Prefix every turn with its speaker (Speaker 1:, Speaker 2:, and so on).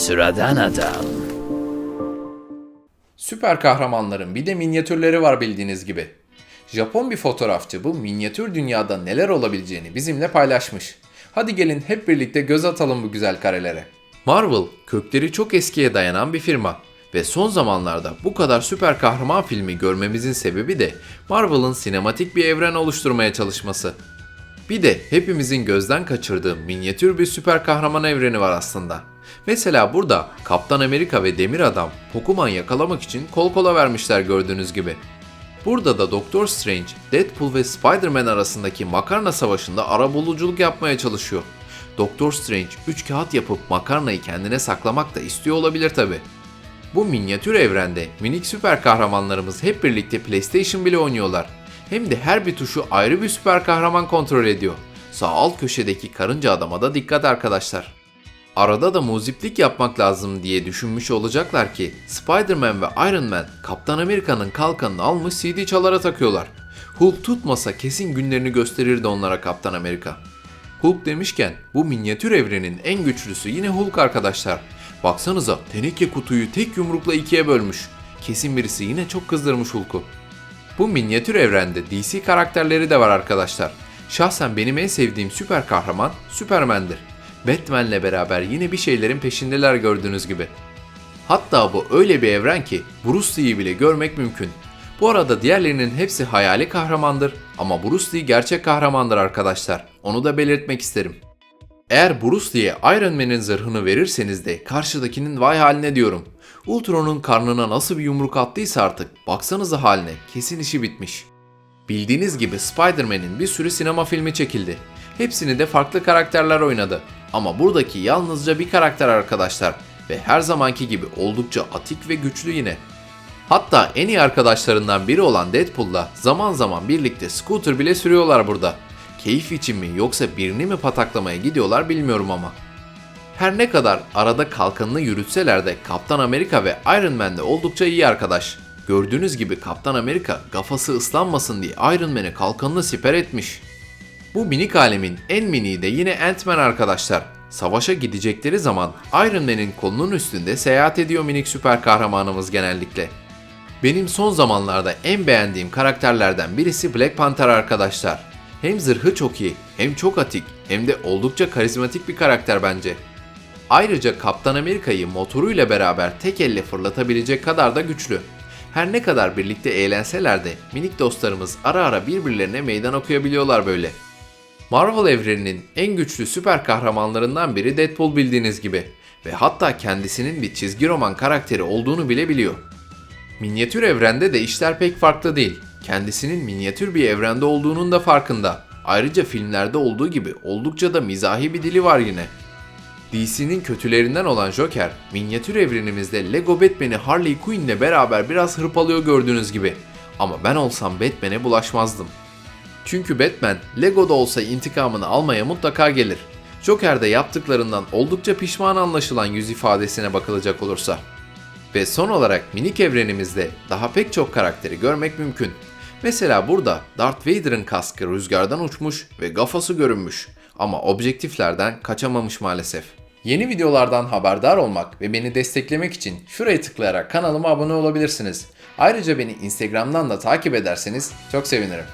Speaker 1: Sıradan adam.
Speaker 2: Süper kahramanların bir de minyatürleri var bildiğiniz gibi. Japon bir fotoğrafçı bu minyatür dünyada neler olabileceğini bizimle paylaşmış. Hadi gelin hep birlikte göz atalım bu güzel karelere. Marvel, kökleri çok eskiye dayanan bir firma ve son zamanlarda bu kadar süper kahraman filmi görmemizin sebebi de Marvel'ın sinematik bir evren oluşturmaya çalışması. Bir de hepimizin gözden kaçırdığı minyatür bir süper kahraman evreni var aslında. Mesela burada Kaptan Amerika ve Demir Adam Pokemon yakalamak için kol kola vermişler gördüğünüz gibi. Burada da Doctor Strange, Deadpool ve Spider-Man arasındaki makarna savaşında arabuluculuk yapmaya çalışıyor. Doctor Strange 3 kağıt yapıp makarnayı kendine saklamak da istiyor olabilir tabi. Bu minyatür evrende minik süper kahramanlarımız hep birlikte PlayStation bile oynuyorlar. Hem de her bir tuşu ayrı bir süper kahraman kontrol ediyor. Sağ alt köşedeki karınca adama da dikkat arkadaşlar. Arada da muziplik yapmak lazım diye düşünmüş olacaklar ki Spider-Man ve Iron Man Kaptan Amerika'nın kalkanını almış CD çalara takıyorlar. Hulk tutmasa kesin günlerini gösterirdi onlara Kaptan Amerika. Hulk demişken bu minyatür evrenin en güçlüsü yine Hulk arkadaşlar. Baksanıza teneke kutuyu tek yumrukla ikiye bölmüş. Kesin birisi yine çok kızdırmış Hulk'u. Bu minyatür evrende DC karakterleri de var arkadaşlar. Şahsen benim en sevdiğim süper kahraman Superman'dir. Batman'le beraber yine bir şeylerin peşindeler gördüğünüz gibi. Hatta bu öyle bir evren ki Bruce Lee'yi bile görmek mümkün. Bu arada diğerlerinin hepsi hayali kahramandır ama Bruce Lee gerçek kahramandır arkadaşlar. Onu da belirtmek isterim. Eğer Bruce Lee'ye Iron Man'in zırhını verirseniz de karşıdakinin vay haline diyorum. Ultron'un karnına nasıl bir yumruk attıysa artık baksanıza haline kesin işi bitmiş. Bildiğiniz gibi Spider-Man'in bir sürü sinema filmi çekildi. Hepsini de farklı karakterler oynadı. Ama buradaki yalnızca bir karakter arkadaşlar ve her zamanki gibi oldukça atik ve güçlü yine. Hatta en iyi arkadaşlarından biri olan Deadpool'la zaman zaman birlikte scooter bile sürüyorlar burada. Keyif için mi yoksa birini mi pataklamaya gidiyorlar bilmiyorum ama. Her ne kadar arada kalkanını yürütseler de Kaptan Amerika ve Iron Man de oldukça iyi arkadaş. Gördüğünüz gibi Kaptan Amerika kafası ıslanmasın diye Iron Man'e kalkanını siper etmiş. Bu minik alemin en miniği de yine Ant-Man arkadaşlar. Savaşa gidecekleri zaman Iron Man'in kolunun üstünde seyahat ediyor minik süper kahramanımız genellikle. Benim son zamanlarda en beğendiğim karakterlerden birisi Black Panther arkadaşlar. Hem zırhı çok iyi, hem çok atik, hem de oldukça karizmatik bir karakter bence. Ayrıca Kaptan Amerika'yı motoruyla beraber tek elle fırlatabilecek kadar da güçlü. Her ne kadar birlikte eğlenseler de minik dostlarımız ara ara birbirlerine meydan okuyabiliyorlar böyle. Marvel evreninin en güçlü süper kahramanlarından biri Deadpool bildiğiniz gibi ve hatta kendisinin bir çizgi roman karakteri olduğunu bile biliyor. Minyatür evrende de işler pek farklı değil. Kendisinin minyatür bir evrende olduğunun da farkında. Ayrıca filmlerde olduğu gibi oldukça da mizahi bir dili var yine. DC'nin kötülerinden olan Joker, minyatür evrenimizde Lego Batman'i Harley Quinn'le beraber biraz hırpalıyor gördüğünüz gibi. Ama ben olsam Batman'e bulaşmazdım. Çünkü Batman, Lego'da olsa intikamını almaya mutlaka gelir. Joker de yaptıklarından oldukça pişman anlaşılan yüz ifadesine bakılacak olursa. Ve son olarak minik evrenimizde daha pek çok karakteri görmek mümkün. Mesela burada Darth Vader'ın kaskı rüzgardan uçmuş ve kafası görünmüş ama objektiflerden kaçamamış maalesef. Yeni videolardan haberdar olmak ve beni desteklemek için şuraya tıklayarak kanalıma abone olabilirsiniz. Ayrıca beni Instagram'dan da takip ederseniz çok sevinirim.